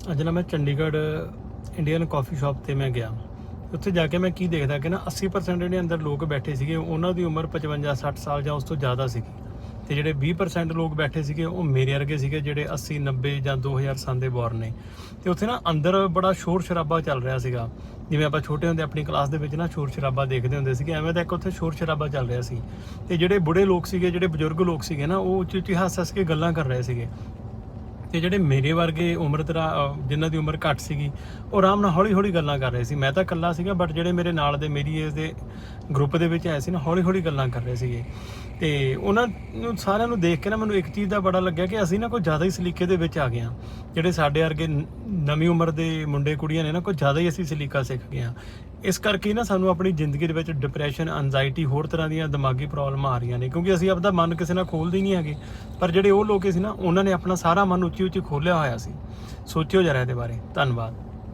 ਅੱਜ ਨਾ ਮੈਂ ਚੰਡੀਗੜ੍ਹ ਇੰਡੀਅਨ ਕਾਫੀ ਸ਼ਾਪ ਤੇ ਮੈਂ ਗਿਆ। ਉੱਥੇ ਜਾ ਕੇ ਮੈਂ ਕੀ ਦੇਖਦਾ ਕਿ ਨਾ 80% ਜਿਹੜੇ ਅੰਦਰ ਲੋਕ ਬੈਠੇ ਸੀਗੇ, ਉਹਨਾਂ ਦੀ ਉਮਰ 55 60 ਸਾਲ ਜਾਂ ਉਸ ਤੋਂ ਜ਼ਿਆਦਾ ਸੀਗੀ। ਤੇ ਜਿਹੜੇ 20% ਲੋਕ ਬੈਠੇ ਸੀਗੇ, ਉਹ ਮੇਰੇ ਵਰਗੇ ਸੀਗੇ, ਜਿਹੜੇ 80 90 ਜਾਂ 2000 ਸਾਲ ਦੇ ਬੋਰਨ ਨੇ। ਤੇ ਉੱਥੇ ਨਾ ਅੰਦਰ ਬੜਾ ਸ਼ੋਰ ਸ਼ਰਾਬਾ ਚੱਲ ਰਿਹਾ ਸੀਗਾ। ਜਿਵੇਂ ਆਪਾਂ ਛੋਟੇ ਹੁੰਦੇ ਆਪਣੀ ਕਲਾਸ ਦੇ ਵਿੱਚ ਨਾ ਸ਼ੋਰ ਸ਼ਰਾਬਾ ਦੇਖਦੇ ਹੁੰਦੇ ਸੀਗੇ, ਐਵੇਂ ਦਾ ਇੱਕ ਉੱਥੇ ਸ਼ੋਰ ਸ਼ਰਾਬਾ ਚੱਲ ਰਿਹਾ ਸੀ। ਤੇ ਜਿਹੜੇ ਬੁੜੇ ਲੋਕ ਸੀਗੇ, ਜਿਹੜੇ ਬਜ਼ੁਰਗ ਲੋਕ ਸੀਗੇ ਨਾ, ਉਹ ਉੱਚੀ ਉੱਚੀ ਹੱਸ ਹੱਸ ਕੇ ਗੱਲਾਂ ਕਰ ਰਹੇ ਸੀਗੇ। ਤੇ ਜਿਹੜੇ ਮੇਰੇ ਵਰਗੇ ਉਮਰ ਤਰਾ ਜਿਨ੍ਹਾਂ ਦੀ ਉਮਰ ਘੱਟ ਸੀਗੀ, ਉਹ ਆਰਾਮ ਨਾਲ ਹੌਲੀ ਹੌਲੀ ਗੱਲਾਂ ਕਰ ਰਹੇ ਸੀ। ਮੈਂ ਤਾਂ ਇਕੱਲਾ ਸੀਗਾ ਬਟ ਜਿਹੜੇ ਮੇਰੇ ਨਾਲ ਦੇ, ਮੇਰੀ ਏਜ ਦੇ ਗਰੁੱਪ ਦੇ ਵਿੱਚ ਆਏ ਸੀ ਨਾ ਹੌਲੀ ਹੌਲੀ ਗੱਲਾਂ ਕਰ ਰਹੇ ਸੀਗੇ। ਤੇ ਉਹਨਾਂ ਨੂੰ, ਸਾਰਿਆਂ ਨੂੰ ਦੇਖ ਕੇ ਨਾ ਮੈਨੂੰ ਇੱਕ ਚੀਜ਼ ਦਾ ਬੜਾ ਲੱਗਿਆ ਕਿ ਅਸੀਂ ਨਾ ਕੋਈ ਜ਼ਿਆਦਾ ਹੀ ਸਲੀਕੇ ਦੇ ਵਿੱਚ ਆ ਗਏ ਹਾਂ। ਜਿਹੜੇ ਸਾਡੇ ਵਰਗੇ ਨਵੀਂ ਉਮਰ ਦੇ ਮੁੰਡੇ ਕੁੜੀਆਂ ਨੇ ਨਾ, ਕੋਈ ਜ਼ਿਆਦਾ ਹੀ ਅਸੀਂ ਸਲੀਕਾ ਸਿੱਖ ਗਏ ਹਾਂ। ਇਸ ਕਰਕੇ ਨਾ ਸਾਨੂੰ ਆਪਣੀ ਜ਼ਿੰਦਗੀ ਦੇ ਵਿੱਚ ਡਿਪਰੈਸ਼ਨ ਐਂਜ਼ਾਈਟੀ ਹੋਰ ਤਰ੍ਹਾਂ ਦੀਆਂ ਦਿਮਾਗੀ ਪ੍ਰੋਬਲਮਾਂ ਆ ਰਹੀਆਂ ਨੇ, ਕਿਉਂਕਿ ਅਸੀਂ ਆਪਦਾ ਮਨ ਕਿਸੇ ਨਾਲ ਖੋਲਦੇ ਹੀ ਨਹੀਂ ਹੈਗੇ। ਪਰ ਜਿਹੜੇ ਉਹ ਲੋਕ ਸੀ ਨਾ, ਉਹਨਾਂ ਨੇ ਆਪਣਾ ਸਾਰਾ ਮਨ ਉੱਚੀ ਉੱਚੀ ਖੋਲਿਆ ਹੋਇਆ ਸੀ। ਸੋਚਿਓ ਜਰਾ ਇਹਦੇ ਬਾਰੇ। ਧੰਨਵਾਦ।